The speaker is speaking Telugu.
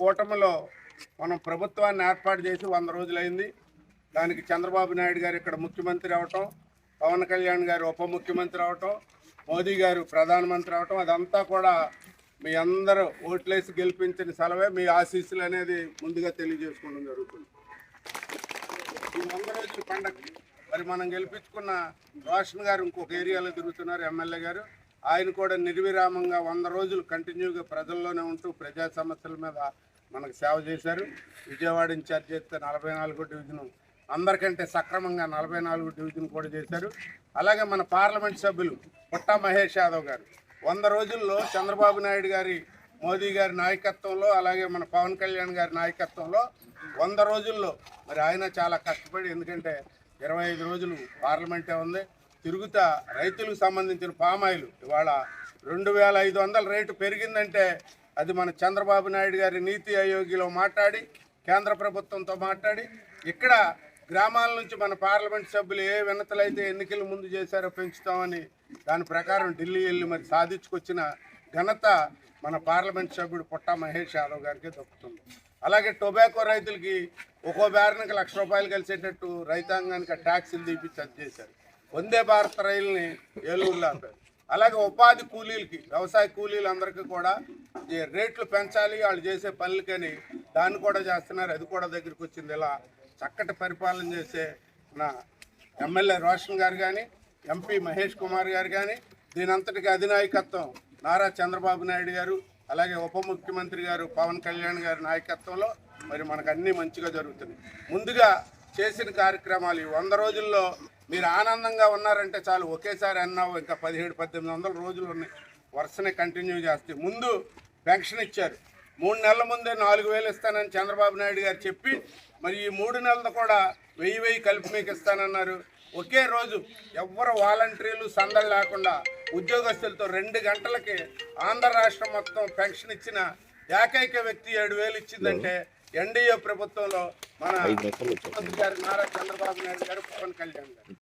కూటమిలో మనం ప్రభుత్వాన్ని ఏర్పాటు చేసి వంద రోజులైంది. దానికి చంద్రబాబు నాయుడు గారు ఇక్కడ ముఖ్యమంత్రి అవటం పవన్ కళ్యాణ్ గారు ఉప ముఖ్యమంత్రి అవటం మోదీ గారు ప్రధానమంత్రి అవటం అదంతా కూడా మీ అందరూ ఓట్లేసి గెలిపించిన సెలవే. మీ ఆశీస్సులు అనేది ముందుగా తెలియజేసుకోవడం జరుగుతుంది. ఈ వంద రోజుల పండగ మరి మనం గెలిపించుకున్న రోషన్ గారు ఇంకొక ఏరియాలో తిరుగుతున్నారు ఎమ్మెల్యే గారు. ఆయన కూడా నిర్విరామంగా వంద రోజులు కంటిన్యూగా ప్రజల్లోనే ఉంటూ ప్రజా సమస్యల మీద మనకు సేవ చేశారు. విజయవాడ ఇన్ఛార్జ్ చేస్తే నలభై నాలుగో డివిజన్ అందరికంటే సక్రమంగా నలభై నాలుగు డివిజన్ కూడా చేశారు. అలాగే మన పార్లమెంట్ సభ్యులు పుట్టా మహేష్ యాదవ్ గారు. వంద రోజుల్లో చంద్రబాబు నాయుడు గారి మోదీ గారి నాయకత్వంలో అలాగే మన పవన్ కళ్యాణ్ గారి నాయకత్వంలో వంద రోజుల్లో మరి ఆయన చాలా కష్టపడి ఎందుకంటే ఇరవై ఐదు రోజులు పార్లమెంటే ఉంది. తిరుగుతా రైతులకు సంబంధించిన పామాయిల్ ఇవాళ రెండు వేల ఐదు వందల రేటు పెరిగిందంటే అది మన చంద్రబాబు నాయుడు గారి నీతి ఆయోగ్యలో మాట్లాడి కేంద్ర ప్రభుత్వంతో మాట్లాడి ఇక్కడ గ్రామాల నుంచి మన పార్లమెంట్ సభ్యులు ఏ వినతలైతే ఎన్నికల ముందు చేశారో పెంచుతామని దాని ప్రకారం ఢిల్లీ వెళ్ళి మరి సాధించుకొచ్చిన ఘనత మన పార్లమెంట్ సభ్యుడు పుట్టా మహేష్ యాదవ్ గారికి దక్కుతుంది. అలాగే టొబాకో రైతులకి ఒక్కో బ్యారన్కి లక్ష రూపాయలు కలిసేటట్టు రైతాంగానికి ట్యాక్సీలు తీపించి అది చేశారు. వందే భారత్ రైలుని ఏలూరులో ఆపారు. అలాగే ఉపాధి కూలీలకి వ్యవసాయ కూలీలందరికీ కూడా రేట్లు పెంచాలి వాళ్ళు చేసే పనులకని దాన్ని కూడా చేస్తున్నారు. అది కూడా దగ్గరికి వచ్చింది. ఇలా చక్కటి పరిపాలన చేసే నా ఎమ్మెల్యే రోషన్ గారు కానీ ఎంపీ మహేష్ కుమార్ గారు కానీ దీనంతటికి అధినాయకత్వం నారా చంద్రబాబు నాయుడు గారు అలాగే ఉప ముఖ్యమంత్రి గారు పవన్ కళ్యాణ్ గారి నాయకత్వంలో మరి మనకు అన్నీ మంచిగా జరుగుతున్నాయి. ముందుగా చేసిన కార్యక్రమాలు ఈ వంద రోజుల్లో మీరు ఆనందంగా ఉన్నారంటే చాలు ఒకేసారి అన్నావు ఇంకా పదిహేడు పద్దెనిమిది వందల రోజులు ఉన్నాయి. వరుసనే కంటిన్యూ చేస్తే. ముందు పెన్షన్ ఇచ్చారు. మూడు నెలల ముందే నాలుగు వేలు ఇస్తానని చంద్రబాబు నాయుడు గారు చెప్పి మరి ఈ మూడు నెలలు కూడా వెయ్యి వెయ్యి కలిపి మీకు ఇస్తానన్నారు. ఒకే రోజు ఎవ్వరు వాలంటీర్లు సందడి లేకుండా ఉద్యోగస్తులతో రెండు గంటలకి ఆంధ్ర రాష్ట్రం మొత్తం పెన్షన్ ఇచ్చిన ఏకైక వ్యక్తి ఏడు వేలు ఇచ్చిందంటే ఎన్డీఏ ప్రభుత్వంలో మన ముఖ్యమంత్రి గారు నారా చంద్రబాబు నాయుడు గారు పవన్ కళ్యాణ్ గారు.